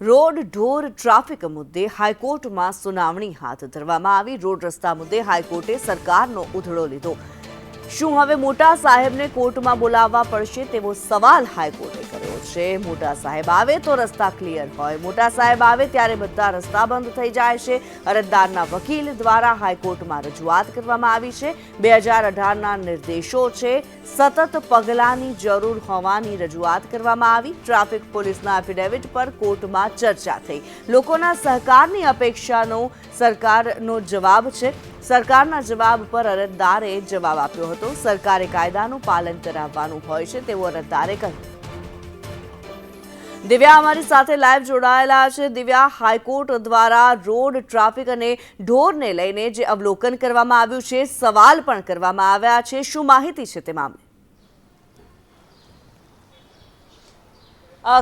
Road ઢોર traffic મુદ્દે હાઈકોર્ટમાં સુનાવણી હાથ ધરવામાં આવી. રોડ રસ્તા મુદ્દે હાઈકોર્ટે સરકારનો ઉધડો લીધો. શું હવે મોટા સાહેબને કોર્ટમાં બોલાવવા પડશે તેવો સવાલ હાઈકોર્ટે કર્યો છે. મોટા સાહેબ આવે તો રસ્તા ક્લિયર હોય. મોટા સાહેબ આવે ત્યારે બધા રસ્તા બંધ થઈ જાય છે. અરજદારના વકીલ દ્વારા હાઈકોર્ટમાં રજૂઆત કરવામાં આવી છે. બે હજાર અઢારના નિર્દેશો છે. સતત પગલાંની જરૂર હોવાની રજૂઆત કરવામાં આવી. ટ્રાફિક પોલીસના એફિડેવિટ પર કોર્ટમાં ચર્ચા થઈ. લોકોના સહકારની અપેક્ષાનો સરકારનો જવાબ છે. સરકારના જવાબ પર અરજદારે જવાબ આપ્યો હતો. સરકારે કાયદાનું પાલન કરાવવાનું હોય છે, તેવું અરજદારે કહ્યું. દિવ્યા અમારી સાથે લાઈવ જોડાયેલા છે. દિવ્યા, હાઈકોર્ટ દ્વારા રોડ ટ્રાફિક અને ઢોરને લઈને જે અવલોકન કરવામાં આવ્યું છે, સવાલ પણ કરવામાં આવ્યા છે. શું માહિતી છે તે મામલે?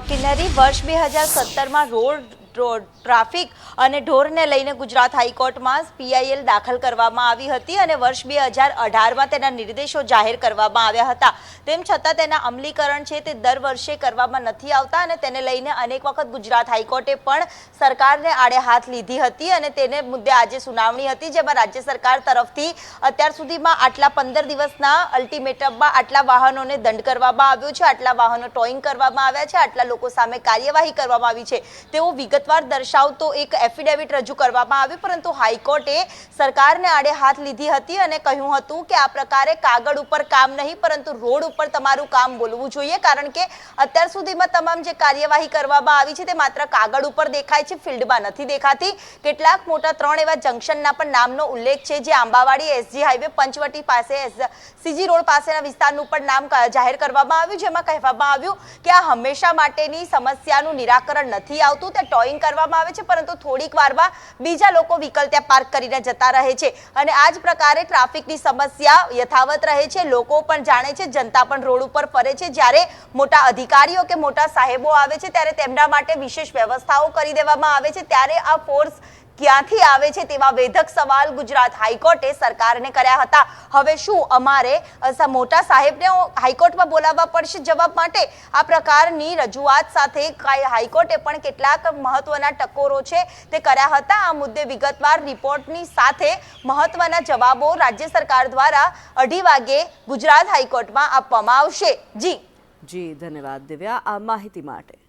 કિન્નરી વર્ષ બે હજાર સત્તરમાં રોડ ટ્રાફિક અને ઢોરને લઈને ગુજરાત હાઈકોર્ટમાં પીઆઈએલ દાખલ કરવામાં આવી હતી અને વર્ષ બે હજાર અઢારમાં તેના નિર્દેશો જાહેર કરવામાં આવ્યા હતા. તેમ છતાં તેના અમલીકરણ છે તે દર વર્ષે કરવામાં નથી આવતા અને તેને લઈને અનેક વખત ગુજરાત હાઈકોર્ટે પણ સરકારને આડે હાથ લીધી હતી અને તેને મુદ્દે આજે સુનાવણી હતી, જેમાં રાજ્ય સરકાર તરફથી અત્યાર સુધીમાં આટલા પંદર દિવસના અલ્ટિમેટમમાં આટલા વાહનોને દંડ કરવામાં આવ્યો છે, આટલા વાહનો ટોઈંગ કરવામાં આવ્યા છે, આટલા લોકો સામે કાર્યવાહી કરવામાં આવી છે. તેવો વિગતવાર દર્શાવતો એક એફિડેવિટ રજૂ કરવામાં આવ્યું, પરંતુ હાઈકોર્ટે સરકારને આડે હાથ લીધી હતી અને કહ્યું હતું કે આ પ્રકારે કાગળ ઉપર કામ નહીં, પરંતુ રોડ ઉપર તમારું કામ બોલવું જોઈએ, કારણ કે અત્યાર સુધીમાં તમામ જે કાર્યવાહી કરવામાં આવી છે તે માત્ર કાગળ ઉપર દેખાય છે, ફિલ્ડમાં નથી દેખાતી. કેટલાક મોટા ત્રણ એવા જંકશનના પણ નામનો ઉલ્લેખ છે, જે આંબાવાડી એસજી હાઈવે પંચવટી પાસે સીજી રોડ પાસેના વિસ્તારનું પણ નામ જાહેર કરવામાં આવ્યું, જેમાં કહેવામાં આવ્યું કે આ હંમેશા માટેની સમસ્યાનું નિરાકરણ નથી આવતું, તે ટોઈંગ કરવામાં આવે છે, પરંતુ થોડીક વારમાં બીજા લોકો વ્હીકલ ત્યાં પાર્ક કરીને જતા રહે છે. અને આ જ પ્રકારે ટ્રાફિકની સમસ્યા યથાવત રહે છે. લોકો પણ જાણે છે, જનતા પણ રોડ ઉપર ફરે છે. જ્યારે મોટા અધિકારીઓ કે મોટા સાહેબો આવે છે, ત્યારે તેમના માટે વિશેષ વ્યવસ્થાઓ કરી દેવામાં આવે છે. ત્યારે આ ફોર્સ ક્યાંથી આવે છે તેવા વેધક સવાલ ગુજરાત હાઈકોર્ટે સરકારને કર્યા હતા. હવે શું અમારે મોટા સાહેબને હાઈકોર્ટમાં બોલાવવા પડશે? જવાબ માટે આ પ્રકારની રજૂઆત સાથે હાઈકોર્ટે પણ કેટલાક મહત્વના ટકોરો છે તે કર્યા હતા. આ મુદ્દે વિગતવાર રિપોર્ટની સાથે મહત્વના જવાબો રાજ્ય સરકાર દ્વારા અઢી વાગે ગુજરાત હાઈકોર્ટમાં આપવામાં આવશે. જી. જી, ધન્યવાદ દિવ્યા આ માહિતી માટે.